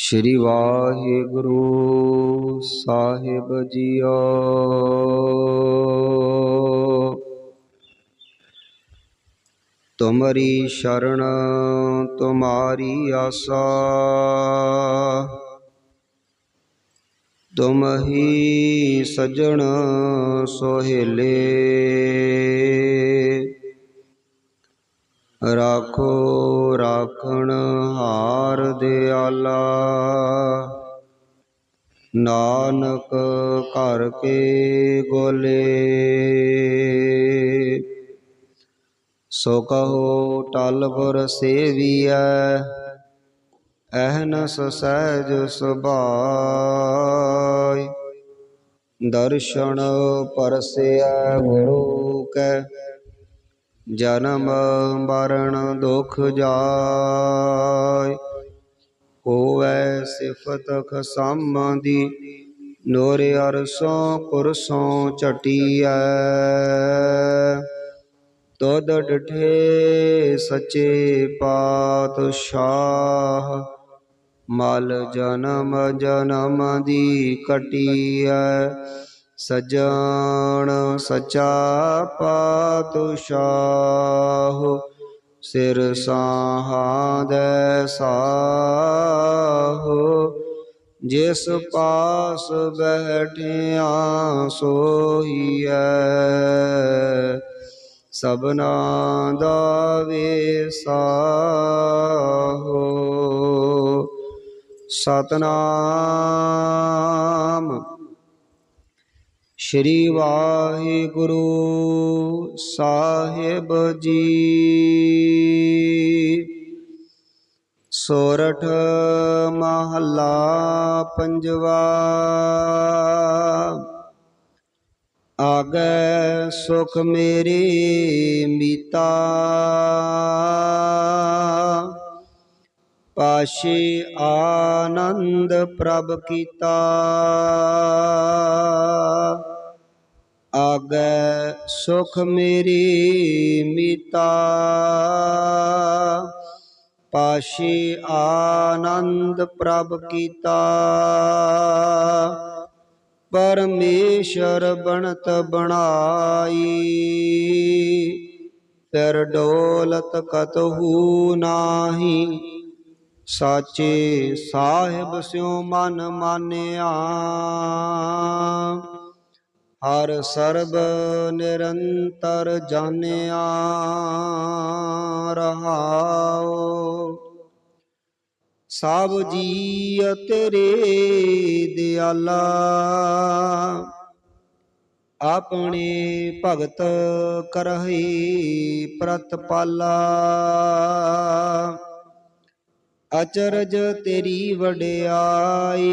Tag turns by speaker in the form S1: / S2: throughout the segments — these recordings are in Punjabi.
S1: ਸ੍ਰੀ ਵਾਹਿਗੁਰੂ ਸਾਹਿਬ ਜੀਓ। ਤੁਮਰੀ ਸ਼ਰਨ ਤੁਮਾਰੀ ਆਸਾ ਤੁਮ ਹੀ ਸਜਣ ਸੋਹਿਲੇ। ਰਾਖੋ ਰਾਖਣ ਨਾਨਕ ਘਰ ਕੇ ਗੋਲੇ। ਸੋ ਕਹੋ ਟਲ ਗੁਰ ਸੇਵੀਐ, ਅਹਨਸ ਸਹਿਜ ਸੁਭਾਇ ਦਰਸ਼ਨ ਪਰਸਿਆ ਗੁਰੂ ਕੈ, ਜਨਮ ਮਰਨ ਦੁਖ ਜਾਇ ਹੋਵੈ ਸਿਫਤ ਖਸਮ ਦੀ, ਨੋਰ ਅਰਸੋਂ ਪੁਰਸੋਂ ਚਟੀਐ ਤੋਦ ਡਠੇ ਸੱਚੇ ਪਾਤਸ਼ਾਹ, ਮਲ ਜਨਮ ਜਨਮ ਦੀ ਕਟੀਐ। ਸਜਣ ਸਚਾ ਪਾਤਸ਼ਾਹ ਸਿਰ ਸਾਹਾਦੈ ਸਾਹੋ ਜਿਸ ਪਾਸ ਬੈਠਿਆ ਸੋਹੀਐ। ਸਬਨਾ ਦਾ ਵੇਸਾਹੋ ਸਤਨਾਮ ਸ਼੍ਰੀ ਵਾਹਿਗੁਰੂ ਸਾਹਿਬ ਜੀ। ਸੋਰਠ ਮਹੱਲਾ ਪੰਜਵਾ। ਆਗੈ ਸੁਖ ਮੇਰੀ ਮੀਤਾ। ਪਾਸ਼ੇ ਆਨੰਦ ਪ੍ਰਭ ਕੀਤਾ। ਆਗੈ ਸੁਖ ਮੇਰੀ ਮੀਤਾ। ਪਾਸ਼ੇ ਆਨੰਦ ਪ੍ਰਭ ਕੀਤਾ। ਪਰਮੇਸ਼ਰ ਬਣਤ ਬਣਾਈ। ਫਿਰ ਡੋਲਤ ਕਤਹੂ ਨਾਹੀ। ਸਾਚੇ ਸਾਹਿਬ ਸਿਉ ਮਨ ਮਾਨਿਆ। ਹਰ ਸਰਬ ਨਿਰੰਤਰ ਜਾਣਿਆ ਰਹਾਓ ਸਭ ਜੀ ਤੇਰੇ ਦਿਆਲਾ। ਆਪਣੇ ਭਗਤ ਕਰਹੀ ਪ੍ਰਤਪਾਲਾ। ਅਚਰਜ ਤੇਰੀ ਵਡਿਆਈ।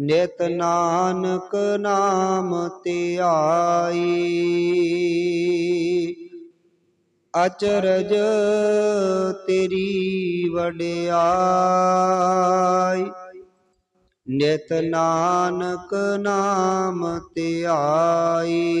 S1: ਨਿਤ ਨਾਨਕ ਨਾਮ ਤੇ ਆਈ। ਅਚਰਜ ਤੇਰੀ ਵਡਿਆਈ। ਨਿਤ ਨਾਨਕ ਨਾਮ ਤੇ ਆਈ।